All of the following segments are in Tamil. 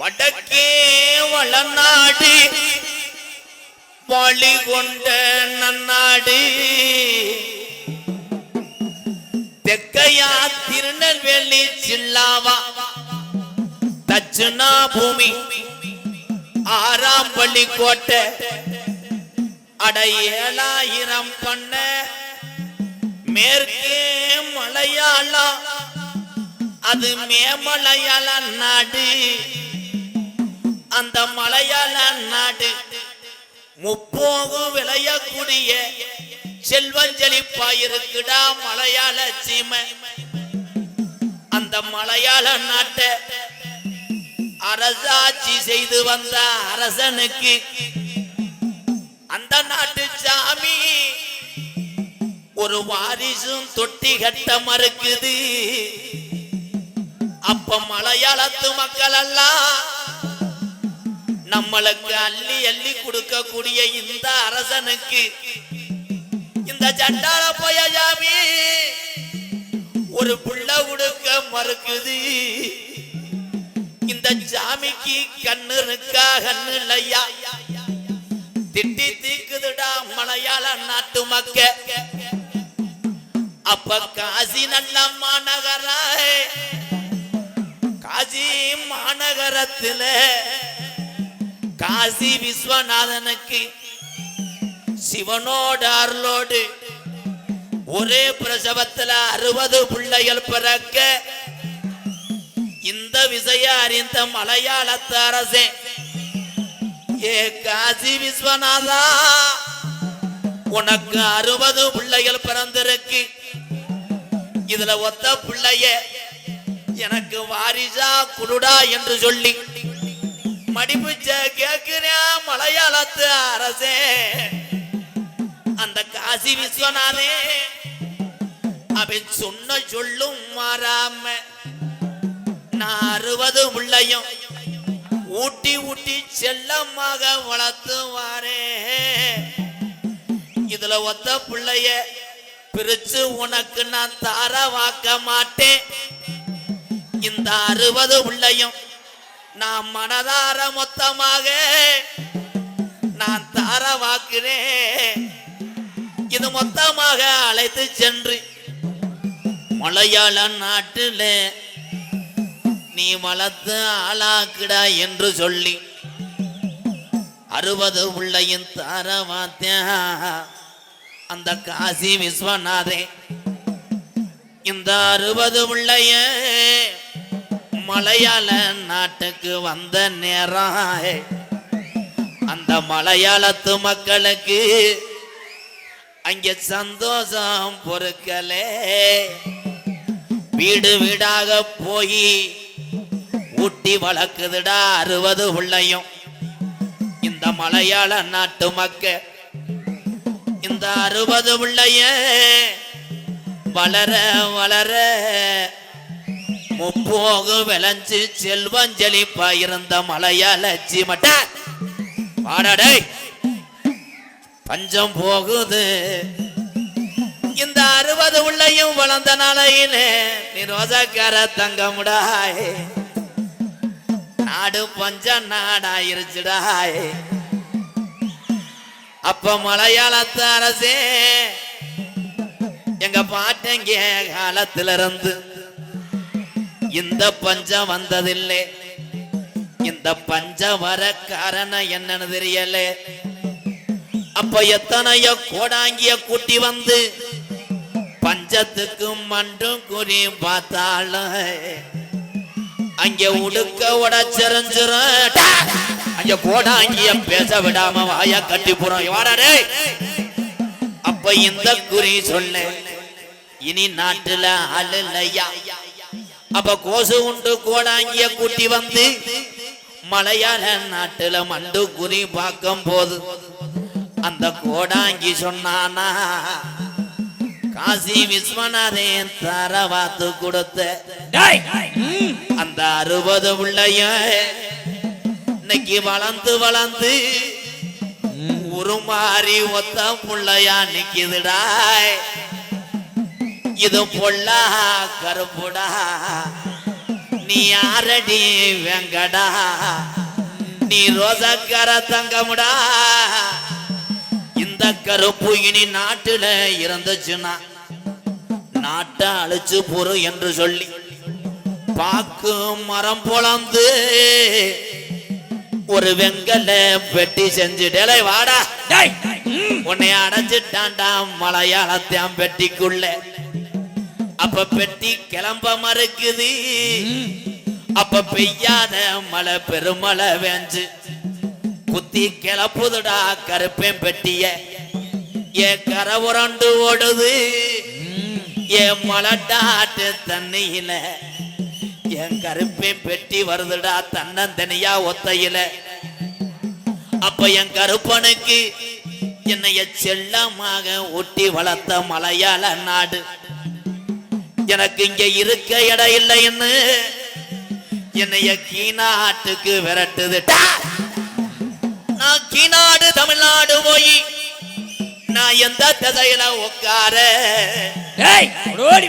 வடக்கே வளநாடு வழி கொண்ட நன்னாடு. தெக்கையா திருநெல்வேலி சில்லாவா தட்சிணா பூமி ஆறாம் பள்ளி கோட்டை. அட ஏழாயிரம் பண்ண மேற்கே மலையாளா அது மேமலையாள நாடு. அந்த மலையாள நாடு முப்போகும் விளையக்கூடிய செல்வஞ்சலிப்பாயிருக்குடா மலையாள சீமை. அந்த மலையாள நாட்டை அரசாட்சி செய்து வந்த அரசனுக்கு அந்த நாட்டு சாமி ஒரு வாரிசும் தொட்டி கட்ட மறுக்குது. அப்ப மலையாளத்து மக்கள் எல்லாம் நம்மளுக்கு அள்ளி அள்ளி கொடுக்கக்கூடிய இந்த அரசனுக்கு இந்த சண்டாள போய சாமி ஒரு புள்ள கொடுக்க மறுக்குது. இந்த சாமிக்கு கண்ணு இருக்கா கண்ணு இல்லையா? திட்டி தீக்குதுடா மலையாள நாட்டு மக்க அப்ப காசி நல்ல மாநகர காசி மாநகரத்துல காசி விஸ்வநாதனுக்கு சிவனோடு அருளோடு ஒரே பிரசவத்துல அறுபது பிள்ளைகள் பிறக்க இந்த விசைய அறிந்த மலையாளத்து அரசே ஏ காசி விஸ்வநாதா உனக்கு அறுபது பிள்ளைகள் பிறந்திருக்கு. இதுல ஒத்த பிள்ளைய எனக்கு வாரிசா குருடா என்று சொல்லி மடிப்புச்ச கேக்குறேன் மலையாளத்து அரசே? அந்த காசி விஸ்வநாதே அவன் சொன்ன சொல்லும் மாறாம நான் அறுபது உள்ளையும் ஊட்டி ஊட்டி செல்லமாக வளர்த்துவாரே. இதுல ஒத்த பிள்ளைய பிரிச்சு உனக்கு நான் தார வாக்க மாட்டேன். இந்த அறுபது உள்ளையும் நான் மனதார மொத்தமாக நான் தார வாக்குறேன் இது மொத்தமாக அழைத்து சென்று மலையாள நாட்டில் நீ வளர்த்து ஆளாக்குடா என்று சொல்லி அறுபது உள்ளையும் தார வாத்தியா அந்த காசி விஸ்வநாதே இந்த அறுபது உள்ளையே மலையாள நாட்டுக்கு வந்த நேரம் அந்த மலையாளத்து மக்களுக்கு அங்கே சந்தோஷம் பொறுக்கலே. வீடு வீடாக போய் ஊட்டி வளர்க்குதுடா அறுபது உள்ளையும். இந்த மலையாள நாட்டு மக்கள் இந்த அறுபது உள்ளைய வளர வளர மும்போக விளைஞ்சு செல்வஞ்சலிப்பா இருந்த மலையாள சீமட்ட வாடடே பஞ்சம் போகுது. இந்த அறுபது உள்ளையும் வளர்ந்த நாளையிலே நீ ரோஜாக்கார தங்கமுடாய் நாடு பஞ்ச நாடாயிருச்சுடாய் அப்ப மலையாளத்து அரசே எங்க பாட்டங்க காலத்திலிருந்து இந்த பஞ்சம் வந்ததில்லை. இந்த பஞ்சம் வர காரணம் என்னன்னு தெரியல. அப்ப எத்தனையோ கோடாங்கிய கூட்டி வந்து பஞ்சத்துக்கும் மண்டும் குறி பார்த்தால அங்க உடுக்க உடச்சிருஞ்சிரும் அங்க கோடாங்கிய பேச விடாம வாய கட்டி போறோம். வாடாடே அப்ப இந்த குறி சொல்ல இனி நாட்டுல அழுலையா அப்ப கோசு உண்டு கோடாங்கிய கூட்டி வந்து மலையாள நாட்டுல மண்டு குறி பார்க்கும் போது அந்த கோடாங்கி சொன்னானா காசி விஸ்வநாதன் தர வாத்து கொடுத்த அந்த அறுபது பிள்ளையும் இன்னைக்கு வளர்ந்து வளர்ந்து உருமாறி ஒத்த புள்ளையா நிக்குதுடா இது பொல்லா கருப்புடா. நீ யாரடி வெங்கடா. நீ ரோசக்கார தங்கமுடா. இந்த கருப்பு இனி நாட்டுல இருந்துச்சுன்னா நாட்டை அழிச்சு பொறு என்று சொல்லி பாக்கு மரம் பொழந்து ஒரு வெங்கல பெட்டி செஞ்சுடலை வாடா. உன்னை அடைச்சிட்டான்டா மலையாளத்தான் பெட்டிக்குள்ள அப்ப பெட்டி கிளம்ப மறுக்குது. அப்ப பெய்யாத மழை பெருமழை வேஞ்சு குத்தி கிளப்புதுடா கருப்பேன் பெட்டிய. ஏ கரை உரண்டு ஓடுது. ஏ மலட்டாட்டு தண்ணியில. என் கருப்பேன் பெட்டி வருதுடா தன்னந்தனியா ஒத்தையில. அப்ப என் கருப்பனுக்கு என்னைய செல்லமாக ஒட்டி வளர்த்த மலையாள நாடு. எனக்கு இங்க இருக்க இடம் இல்லைன்னு என்னைய கீநாட்டுக்கு விரட்டுதுடா நான் கீநாடு தமிழ்நாடு போய் நான் எந்த திசையில உட்கார?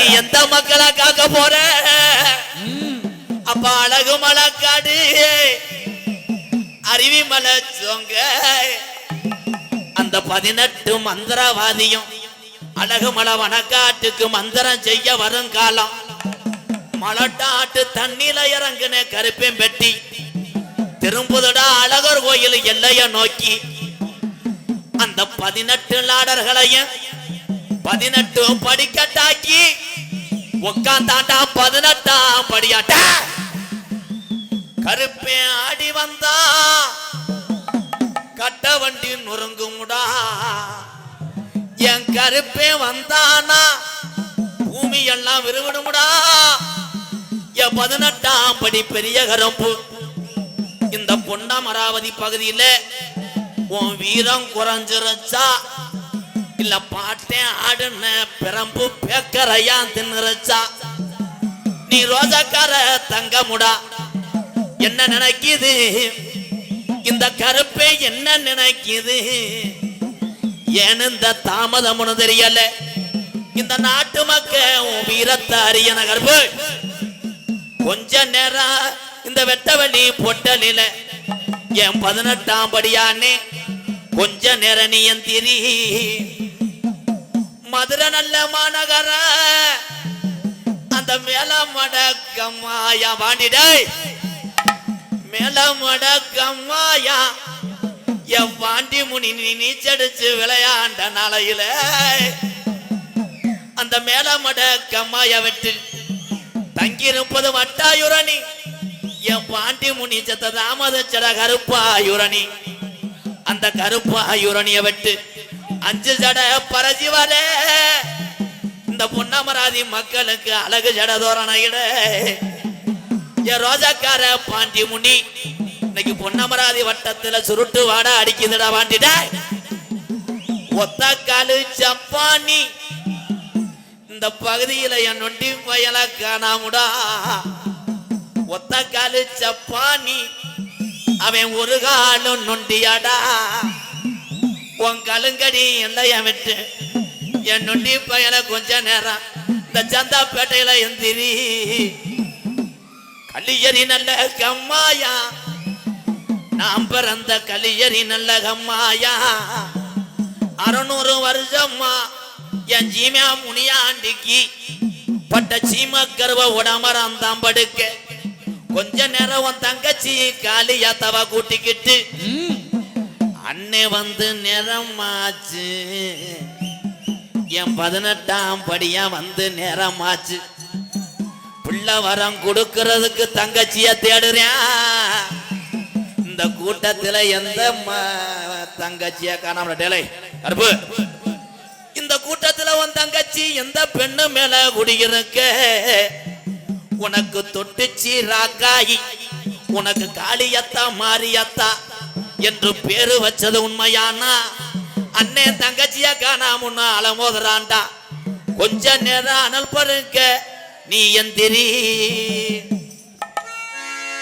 நீ. எந்த மக்களை காக்க போற. அப்ப அழகு மலைக்காடு அருவி மலை சோங்க அந்த பதினெட்டு மந்திரவாதியும் அழகு மலை வனக்காட்டுக்கு மந்திரம் செய்ய வரும் காலம். மலட்டாட்டு தண்ணில இறங்குன கருப்பேன் பெட்டி. திரும்புதடா அழகர் கோயில் எல்லைய நோக்கி. அந்த பதினெட்டு லாடர்களையும் பதினெட்டு படிக்கட்டாக்கி. உக்காந்தாண்டா பதினெட்டாம் படியாட்டா. கருப்பே ஆடி வந்தா. கட்ட வண்டி நொறுங்குமுடா. என் கருப்பே வந்தானா? பூமி எல்லாம் விருவிடுமுடா. என் பதினெட்டாம் படி பெரிய கரும்பு. இந்த பொன்னமராவதி பகுதியில உன் வீரம் குறைஞ்சிருச்சா? இல்ல பாட்டேன் ஆடுன பிரம்பு பேக்கரையா தின்னுருச்சா? நீ ரோஜக்கார தங்கமுடா. என்ன நினைக்குது? இந்த கருப்பே என்ன நினைக்குது? ஏன் இந்த தாமதம்னு தெரியல? இந்த நாட்டு மக்க உன் நகர்வு. கொஞ்ச நேரம் இந்த வெட்டவழி பொட்டலில என் பதினெட்டாம் படியானே கொஞ்ச நேரம் நீ என் திரி. மதுரை நல்ல மாநகர அந்த மேல மடக்கம்மாயா வாண்டிடாய் மேல மடக்கம்மாயா என் பாண்டி முனி நீ நீச்சடிச்சு விளையாண்ட நாளையில. அந்த மேல கம்மாய வெட்டு. தங்கியிருப்பது வட்டாயுரணி. என் பாண்டி முனி செத்த தாமதச்சட கருப்பாயுரணி. அந்த கருப்பாயுரணிய வெட்டு. அஞ்சு ஜட பரசி வர இந்த பொன்னமராதி மக்களுக்கு அழகு ஜட தோரணையிட என் ரோஜாக்கார பாண்டி முனி. இன்னைக்கு பொன்னமராதி வட்டத்துல சுருட்டு வாட அடிக்குதுடா வாண்டிட்ட? ஒத்த காலு இந்த பகுதியில என் நொண்டி பயல காணாமுடா. ஒத்த காலு அவன் ஒரு காலும் நொண்டியாடா. உன் கலுங்கடி எல்லைய விட்டு என் நொண்டி பயல கொஞ்ச நேரம் இந்த சந்தாப்பேட்டையில எந்திரி. கல்லியறி நல்ல கம்மாயா. நாம் பிறந்த கலியரி நல்லகம்மாயா. அறுநூறு வருஷம்மா என் ஜீமியா முனியாண்டிக்கு பட்ட சீம கருவ உடமரம் தான் படுக்க. கொஞ்ச நேரம் உன் தங்கச்சி காலியா தவ கூட்டிக்கிட்டு ம். அண்ணே வந்து நேரமாச்சு. என் பதினெட்டாம் படியா வந்து நேரம் ஆச்சு பிள்ளை வரம் கொடுக்கறதுக்கு தங்கச்சிய தேடுறேன். இந்த கூட்டத்துல எந்த தங்கச்சிய காணாமல டேலை கருப்பு. இந்த கூட்டத்துல உன் தங்கச்சி எந்த பெண்ணு மேல குடியிருக்க உனக்கு தொட்டுச்சி ராக்காயி உனக்கு காளியத்தா மாரியத்தா என்று பேரு வச்சது உண்மையானா? அண்ணே தங்கச்சிய காணாமுன்னு அலமோதுறான்டா. கொஞ்ச நேரம் அனல் பருக்க நீ எந்திரி.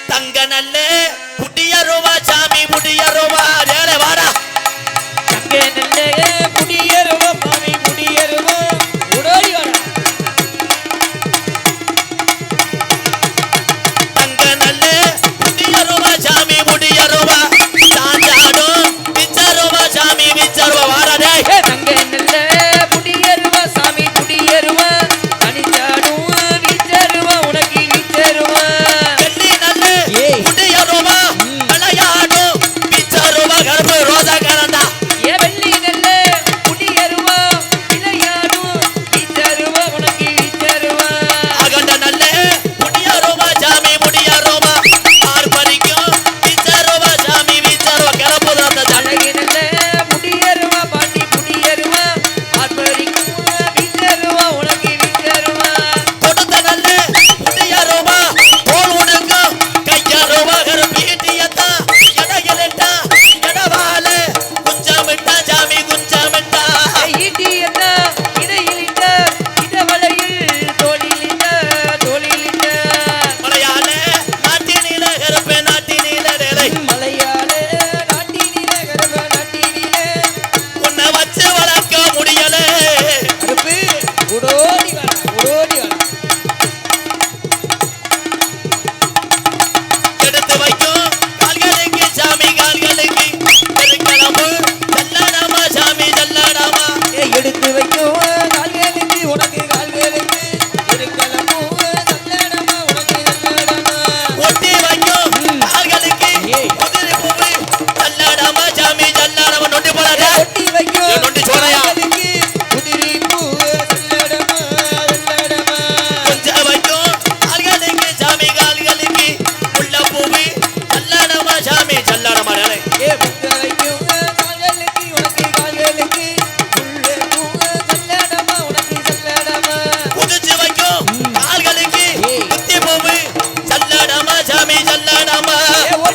தங்க நல்ல புடிய சாமி புடிய ரூபா வேலை வாடா அங்கே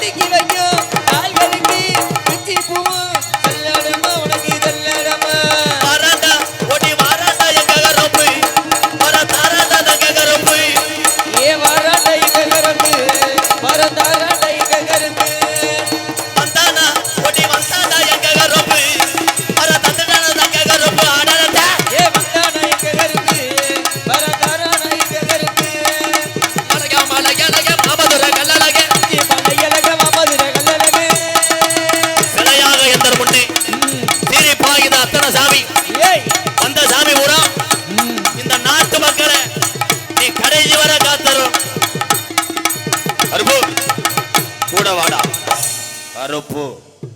money giver.